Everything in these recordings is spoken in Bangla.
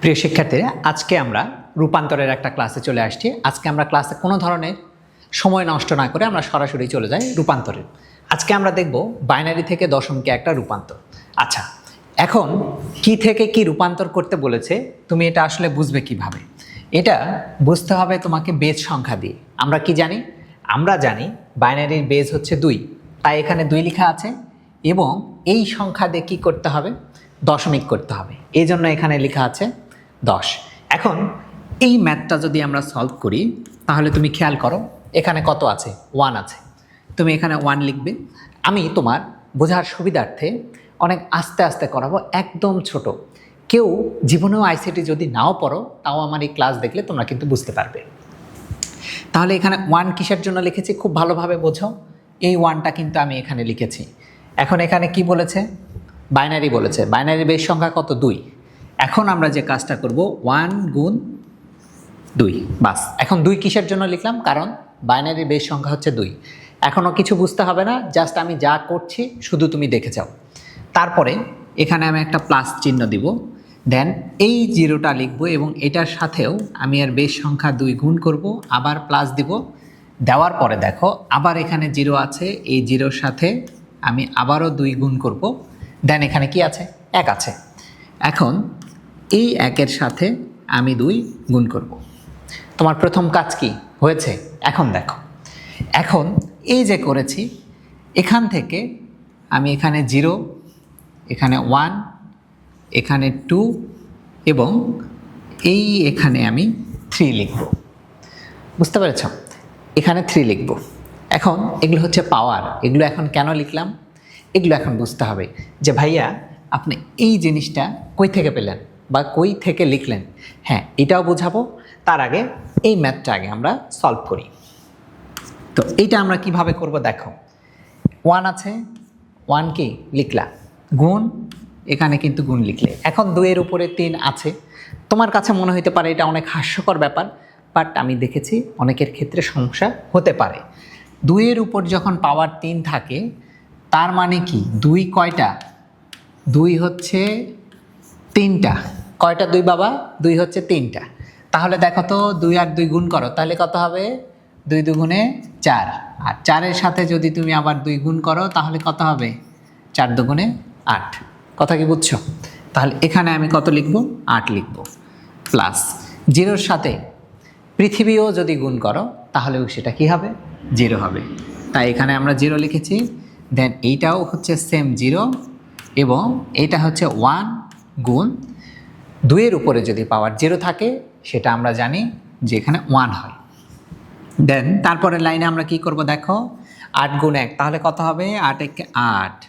প্রিয় শিক্ষার্থীরা, আজকে আমরা রূপান্তরের একটা ক্লাসে চলে আসছি। আজকে আমরা ক্লাসে কোনো ধরনের সময় নষ্ট না করে আমরা সরাসরি চলে যাই রূপান্তরে। আজকে আমরা দেখব বাইনারি থেকে দশমকে একটা রূপান্তর। আচ্ছা এখন কি থেকে কি রূপান্তর করতে বলেছে, তুমি এটা আসলে বুঝবে কীভাবে? এটা বুঝতে হবে তোমাকে বেজ সংখ্যা দিয়ে। আমরা কি জানি? আমরা জানি বাইনারির বেজ হচ্ছে দুই। তাই এখানে দুই লেখা আছে এবং এই সংখ্যা দিয়ে কী করতে হবে? দশমিক করতে হবে। এই জন্য এখানে লেখা আছে দশ। এখন এই ম্যাথটা যদি আমরা সলভ করি, তাহলে তুমি খেয়াল করো, এখানে কত আছে? ওয়ান আছে। তুমি এখানে ওয়ান লিখবে। আমি তোমার বোঝার সুবিধার্থে অনেক আস্তে আস্তে করাবো, একদম ছোট। কেউ জীবনেও আইসিটি যদি নাও পড়ো, তাও আমার এই ক্লাস দেখলে তোমরা কিন্তু বুঝতে পারবে। তাহলে এখানে ওয়ান কিসের জন্য লিখেছি? খুব ভালোভাবে বোঝো। এই ওয়ানটা কিন্তু আমি এখানে লিখেছি। এখন এখানে কি বলেছে? বাইনারি বলেছে। বাইনারি বেশ সংখ্যা কত? দুই। এখন আমরা যে কাজটা করব ওয়ান গুণ দুই। বাস, এখন দুই কিসের জন্য লিখলাম? কারণ বাইনারি বেশ সংখ্যা হচ্ছে দুই। এখনও কিছু বুঝতে হবে না জাস্ট আমি যা করছি, শুধু তুমি দেখে যাও। তারপরে এখানে আমি একটা প্লাস চিহ্ন দিব। দেন এই জিরোটা লিখব এবং এটার সাথেও আমি আর বেশ সংখ্যা দুই গুণ করব, আবার প্লাস দিব। দেওয়ার পরে দেখো, আবার এখানে জিরো আছে, এই জিরোর সাথে আমি আবারও দুই গুণ করব। দেন এখানে কি আছে? এক আছে। এখন এই একের সাথে আমি দুই গুণ করব। তোমার প্রথম কাজ কি? হয়েছে? এখন দেখো। এখন এই যে করেছি, এখান থেকে আমি এখানে জিরো, এখানে ওয়ান, এখানে টু এবং এই এখানে আমি থ্রি লিখব। বুঝতে পেরেছ? এখানে থ্রি লিখব। এখন এগুলো হচ্ছে পাওয়ার। এগুলো এখন কেন লিখলাম? এগুলো এখন বুঝতে হবে যে ভাইয়া, আপনি এই জিনিসটা কই থেকে পেলেন? বা কই থেকে লিখলেন? হ্যাঁ এটাও বোঝাবো। তার আগে এই ম্যাথটা আগে আমরা সলভ করি। তো এইটা আমরা কীভাবে করব দেখো। ওয়ান আছে ওয়ান কি? লিখলা। গুণ, এখানে কিন্তু গুণ লিখলে। এখন দুইয়ের উপরে তিন আছে। তোমার কাছে মনে হতে পারে এটা অনেক হাস্যকর ব্যাপার বাট আমি দেখেছি অনেকের ক্ষেত্রে সমস্যা হতে পারে। দুইয়ের উপর যখন পাওয়ার তিন থাকে, তার মানে কি? দুই কয়টা? দুই হচ্ছে তিনটা। কয়টা? দুই বাবা, দুই হচ্ছে তিনটা। তাহলে দেখো তো, দুই আর দুই গুণ করো, তাহলে কত হবে? দুই দুগুণে চার। আর চারের সাথে যদি তুমি আবার দুই গুণ করো, তাহলে কত হবে? চার দুগুণে আট। কথা কি বুঝছ? তাহলে এখানে আমি কত লিখব? আট লিখব। প্লাস জিরোর সাথে পৃথিবীও যদি গুণ করো, তাহলেও সেটা কি হবে? জিরো হবে। তাই এখানে আমরা জিরো লিখেছি। দেন এইটাও হচ্ছে সেম জিরো এবং এটা হচ্ছে ওয়ান গুণ দুইয়ের উপরে যদি পাওয়ার জিরো থাকে, সেটা আমরা জানি যে এখানে ওয়ান হয়। দেন তারপরের লাইনে আমরা কি করব দেখো? আট গুণ এক, তাহলে কত হবে? আট একে আট।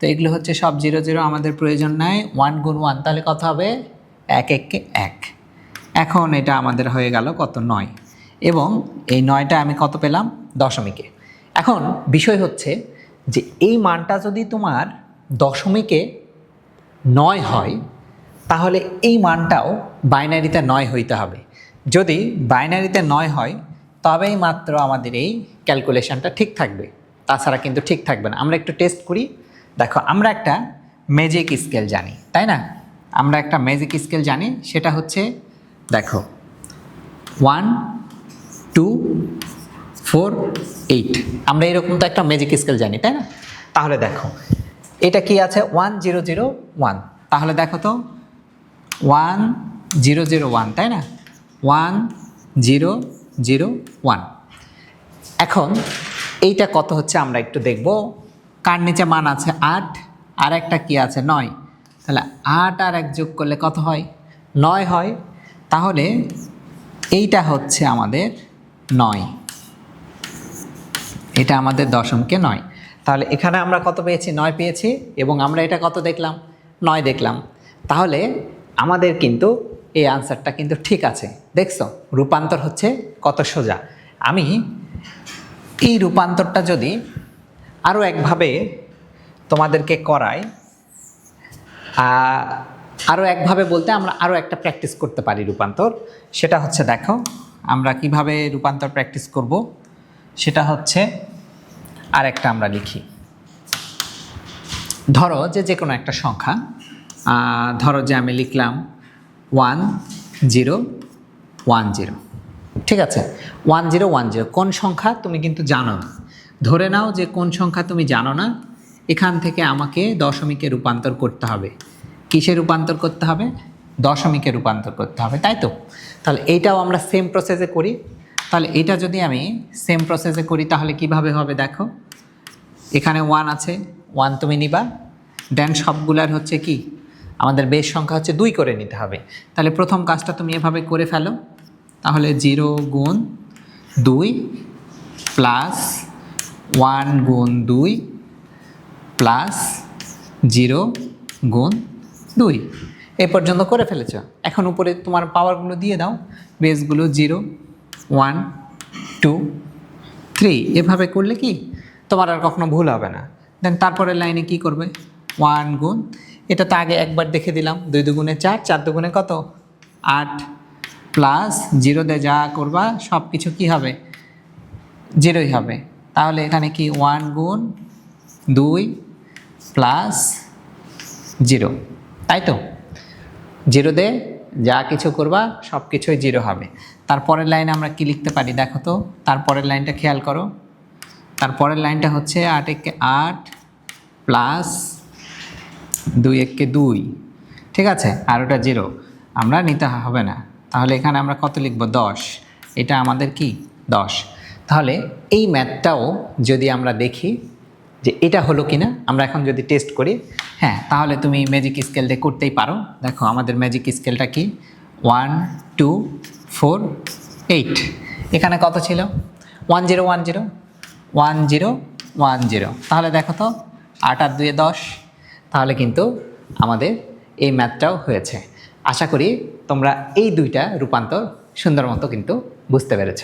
তো এগুলো হচ্ছে সব জিরো জিরো, আমাদের প্রয়োজন নাই। ওয়ান গুণ ওয়ান, তাহলে কত হবে? এক এককে এক। এখন এটা আমাদের হয়ে গেল কত? নয়। এবং এই নয়টা আমি কত পেলাম? দশমিকে। এখন বিষয় হচ্ছে যে এই মানটা যদি তোমার দশমিকে নয় হয় তাহলে এই মানটাও বাইনারিতে নয় হইতে হবে। যদি বাইনারিতে নয় হয়, তবেই মাত্র আমাদের এই ক্যালকুলেশনটা ঠিক থাকবে। তাছাড়া কিন্তু ঠিক থাকবে না। আমরা একটু টেস্ট করি। দেখো, আমরা একটা ম্যাজিক স্কেল জানি, তাই না? আমরা একটা ম্যাজিক স্কেল জানি, সেটা হচ্ছে, দেখো ওয়ান টু ফোর এইট আমরা এরকম তো একটা ম্যাজিক স্কেল জানি, তাই না? তাহলে দেখো, এটা কি আছে? ওয়ান জিরো জিরো ওয়ান তাহলে দেখো তো ওয়ান জিরো জিরো ওয়ান তাই না? ওয়ান জিরো জিরো ওয়ান এখন এইটা কত হচ্ছে আমরা একটু দেখব। কার নিচে মান আছে আট, আর একটা কি আছে নয়। তাহলে আট আর এক যোগ করলে কত হয়? নয় হয়। তাহলে এইটা হচ্ছে আমাদের নয়। এটা আমাদের দশমকে নয়। তাহলে এখানে আমরা কত পেয়েছি? নয় পেয়েছি। এবং আমরা এটা কত দেখলাম? নয় দেখলাম। তাহলে আমাদের কিন্তু এই আনসারটা কিন্তু ঠিক আছে। দেখছ, রূপান্তর হচ্ছে কত সোজা। আমি এই রূপান্তরটা যদি আরও একভাবে তোমাদেরকে করাই আরও একভাবে বলতে আমরা আরও একটা প্র্যাকটিস করতে পারি রূপান্তর। সেটা হচ্ছে দেখো, আমরা কীভাবে রূপান্তর প্র্যাকটিস করব, সেটা হচ্ছে আর একটা আমরা লিখি। ধরো যে যে কোনো একটা সংখ্যা ধরো যে আমি লিখলাম ওয়ান জিরো ওয়ান জিরো। ঠিক আছে? One zero one zero. কোন সংখ্যা? তুমি কিন্তু জানো না। ধরে নাও যে কোন সংখ্যা তুমি জানো না, এখান থেকে আমাকে দশমিকে রূপান্তর করতে হবে। কিসে রূপান্তর করতে হবে? দশমিকে রূপান্তর করতে হবে, তাই তো? তাহলে এইটাও আমরা সেম প্রসেসে করি। তাহলে এটা যদি আমি সেম প্রসেসে করি, তাহলে কীভাবে হবে দেখো? এখানে ওয়ান আছে ওয়ান তুমি নিবা। দেন সবগুলার হচ্ছে কি? আমাদের বেশ সংখ্যা হচ্ছে দুই করে নিতে হবে। তাহলে প্রথম কাজটা তুমি এভাবে করে ফেলো। তাহলে জিরো গুণ দুই প্লাস ওয়ান গুণ দুই প্লাস জিরো গুণ দুই। এ পর্যন্ত করে ফেলেছ। এখন উপরে তোমার পাওয়ারগুলো দিয়ে দাও। বেসগুলো জিরো ওয়ান টু থ্রি এভাবে করলে কি? তোমার আর কখনো ভুল হবে না। দেন তারপরের লাইনে কি করবে? ওয়ান গুণ এটা তো আগে একবার দেখে দিলাম। দুই দুগুণে চার চার দুগুণে কত? আট প্লাস জিরো জিরোতে যা করবা সব কিছু কী হবে? জিরোই হবে। তাহলে এখানে কি ওয়ান গুণ দুই প্লাস জিরো। তাই তো? জিরো দে যা কিছু করবা সব কিছুই জিরো হবে। তারপরের লাইনে আমরা কি লিখতে পারি? দেখো তো, তারপরের লাইনটা খেয়াল করো। তারপরের লাইনটা হচ্ছে আট একে আট প্লাস দুই এককে দুই। ঠিক আছে? আর ওটা জিরো। আমরা নিতে হবে না। তাহলে এখানে আমরা কত লিখব? দশ। এটা আমাদের কি? দশ। তাহলে এই ম্যাথটাও যদি আমরা দেখি যে এটা হলো কি না আমরা এখন যদি টেস্ট করি হ্যাঁ তাহলে তুমি ম্যাজিক স্কেল দিয়ে করতেই পারো। দেখো, আমাদের ম্যাজিক স্কেলটা কি? One, two, four, eight. এখানে কত ছিল? One zero one zero. One zero one zero. তাহলে দেখো তো, আট আর দুয়ে দশ। তাহলে কিন্তু আমাদের এই ম্যাথটাও হয়েছে। আশা করি তোমরা এই দুইটা রূপান্তর সুন্দর মতো কিন্তু বুঝতে পেরেছ।